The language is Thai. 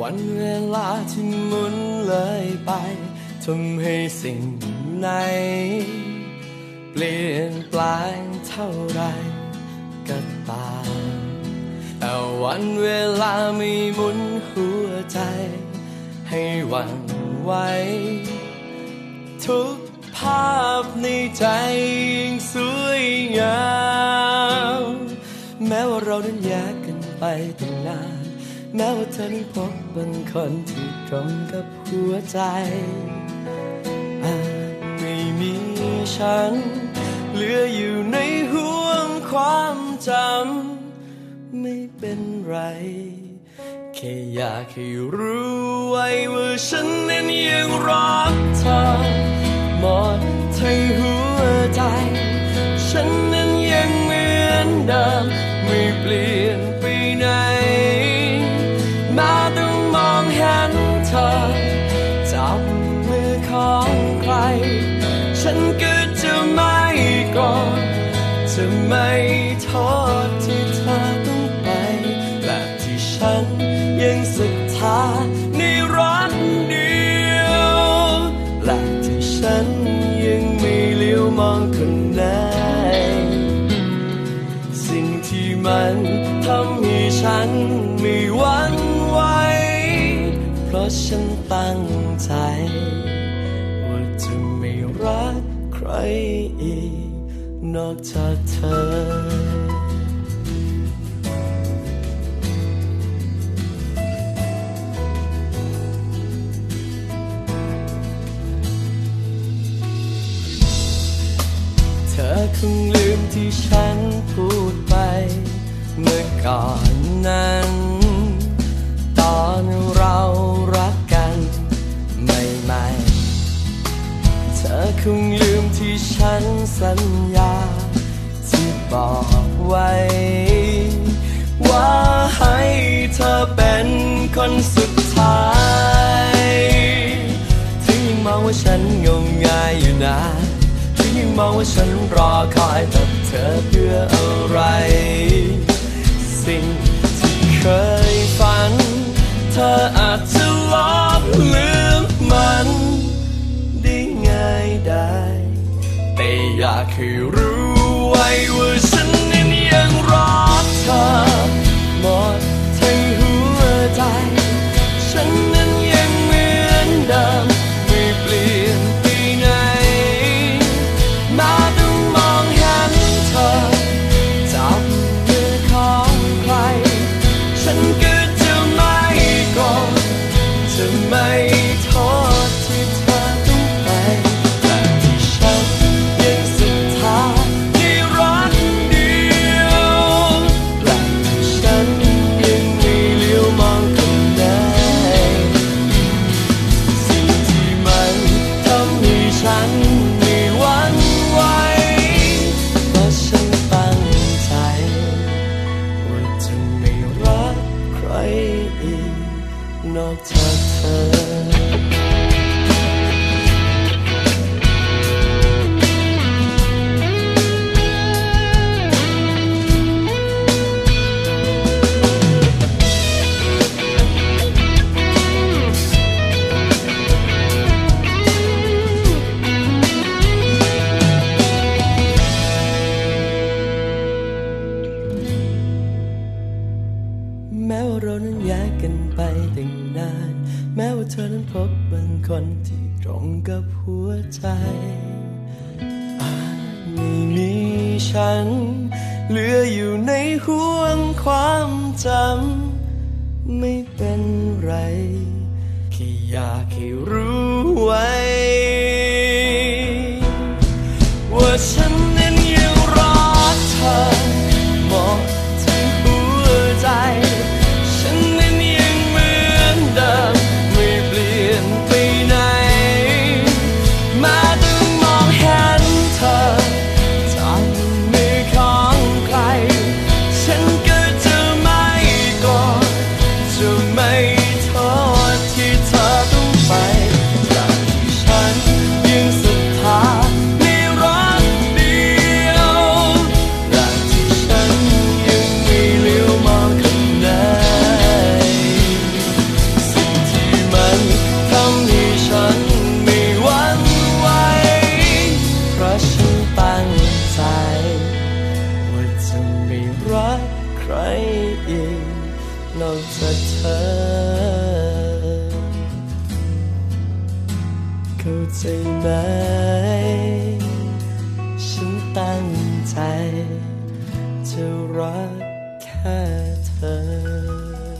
วันเวลาที่หมุนเลยไปทำให้สิ่งไหน เปลี่ยนแปลงเท่าไรก็ตามแต่วันเวลาไม่หมุนหัวใจ ให้หวั่นไหวทุกภาพในใจยังสวยงาม แม้ว่าเรานั้นแยกกันไปต แม้ว่าเธอนั้นพบบางคนที่ตรงกับหัวใจอาจไม่มีฉัน เหลืออยู่ในห่วงความจำไม่เป็นไรแค่อยากให้รู้ไว้ว่าฉันนั้นยังรักเธอหมดทั้งหัวใจ ฉันนั้นยังเหมือนเดิม ฉันก็จะไม่กรธจะไม่โทษที่เธอต้องไปและที่ฉันยังศรัทธาในรักเดียวและที่ฉันยังไม่เลี้ยวมองคนไหนสิ่งที่มันทำให้ฉันไม่หวั่นไหวเพราะฉันตั้งใจ รักใครอีก นอกจากเธอเธอคงลืมที่ฉันพูดไป เมื่อก่อนนั้น สัญญา ที่บอกไว้ ว่าให้เธอเป็นคนสุดท้าย ที่ยังมองว่าฉันงมงายอยู่นานที่ยังมองว่าฉันรอคอยแต่เธอเพื่ออะไร สิ่งที่เคยฝัน เธออาจจะากให้รู้ นอกจากเธอ แยกกันไปตั้งนาน แม้ว่าเธอนั้นพบบางคนที่ตรงกับหัวใจอาจไม่มีฉัน เหลืออยู่ในห่วงความจำ ไม่เป็นไร แค่อยากให้รู้ไว้ ว่าฉัน นอกจากเธอเข้าใจไหม ฉันตั้งใจ จะรักแค่เธอ